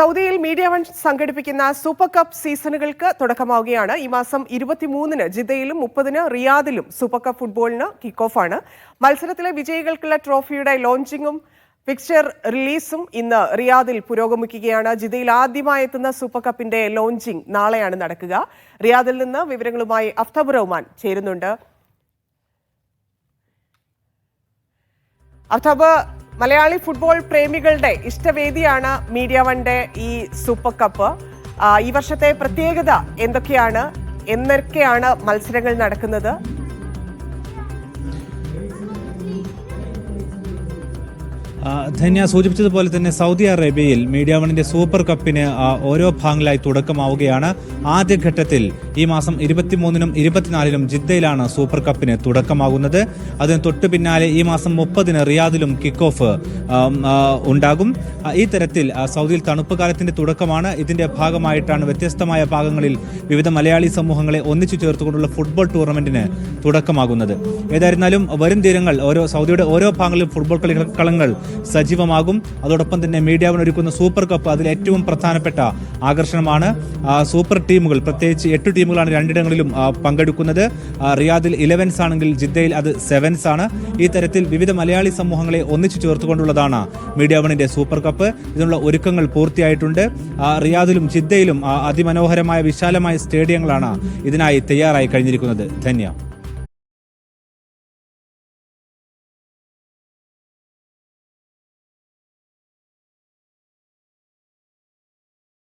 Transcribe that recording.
സൗദിയിൽ media one സംഘടിപ്പിക്കുന്ന super cup സീസണുകൾക്ക് തുടക്കമാവുകയാണ്. ഈ മാസം ഇരുപത്തിമൂന്നിന് ജിദ്ദയിലും മുപ്പതിന് റിയാദിലും സൂപ്പർ കപ്പ് ഫുട്ബോളിന് കിക്ക് ഓഫാണ് മത്സരത്തിലെ വിജയികൾക്കുള്ള ട്രോഫിയുടെ ലോഞ്ചിങ്ങും പിക്ചർ റിലീസും ഇന്ന് റിയാദിൽ പുരോഗമിക്കുകയാണ്. ജിദ്ദയിൽ ആദ്യമായി എത്തുന്ന സൂപ്പർ കപ്പിന്റെ ലോഞ്ചിങ് നാളെയാണ് നടക്കുക. റിയാദിൽ നിന്ന് വിവരങ്ങളുമായി അഫ്താബ് റഹ്മാൻ ചേരുന്നുണ്ട്. അഥബ് മലയാളി ഫുട്ബോൾ പ്രേമികളുടെ ഇഷ്ടവേദിയാണ് മീഡിയ വണ്ടെ ഈ സൂപ്പർ കപ്പ്. ഈ വർഷത്തെ പ്രത്യേകത എന്തൊക്കെയാണ്? എന്നൊക്കെയാണ് മത്സരങ്ങൾ നടക്കുന്നത്. ധന്യ സൂചിപ്പിച്ചതുപോലെ തന്നെ സൗദി അറേബ്യയിൽ മീഡിയ വണിന്റെ സൂപ്പർ കപ്പിന് ഓരോ ഭാഗങ്ങളായി തുടക്കമാവുകയാണ്. ആദ്യഘട്ടത്തിൽ ഈ മാസം ഇരുപത്തിമൂന്നിനും ഇരുപത്തിനാലിനും ജിദ്ദയിലാണ് സൂപ്പർ കപ്പിന് തുടക്കമാകുന്നത്. അതിന് തൊട്ടു പിന്നാലെ ഈ മാസം മുപ്പതിന് റിയാദിലും കിക്ക് ഓഫ് ഉണ്ടാകും. ഈ തരത്തിൽ സൗദിയിൽ തണുപ്പ് കാലത്തിന്റെ തുടക്കമാണ്. ഇതിന്റെ ഭാഗമായിട്ടാണ് വ്യത്യസ്തമായ ഭാഗങ്ങളിൽ വിവിധ മലയാളി സമൂഹങ്ങളെ ഒന്നിച്ചു ചേർത്തുകൊണ്ടുള്ള ഫുട്ബോൾ ടൂർണമെന്റിന് തുടക്കമാകുന്നത്. ഏതായിരുന്നാലും വരും തീരങ്ങൾ ഓരോ സൗദിയുടെ ഓരോ ഭാഗങ്ങളിലും ഫുട്ബോൾ കളി കളങ്ങൾ സജീവമാകും. അതോടൊപ്പം തന്നെ മീഡിയ ഒരുക്കുന്ന സൂപ്പർ കപ്പ് അതിൽ ഏറ്റവും പ്രധാനപ്പെട്ട ആകർഷണമാണ്. സൂപ്പർ ടീമുകൾ പ്രത്യേകിച്ച് എട്ട് ടീമുകളാണ് രണ്ടിടങ്ങളിലും പങ്കെടുക്കുന്നത്. റിയാദിൽ ഇലവൻസ് ആണെങ്കിൽ ജിദ്ദയിൽ അത് സെവൻസ് ആണ്. ഈ തരത്തിൽ വിവിധ മലയാളി സമൂഹങ്ങളെ ഒന്നിച്ചു ചേർത്തുകൊണ്ടുള്ളതാണ് മീഡിയ വണിന്റെ സൂപ്പർ കപ്പ്. ഇതിനുള്ള ഒരുക്കങ്ങൾ പൂർത്തിയായിട്ടുണ്ട്. റിയാദിലും ജിദ്ദയിലും അതിമനോഹരമായ വിശാലമായ സ്റ്റേഡിയങ്ങളാണ് ഇതിനായി തയ്യാറായി കഴിഞ്ഞിരിക്കുന്നത്. ധന്യ.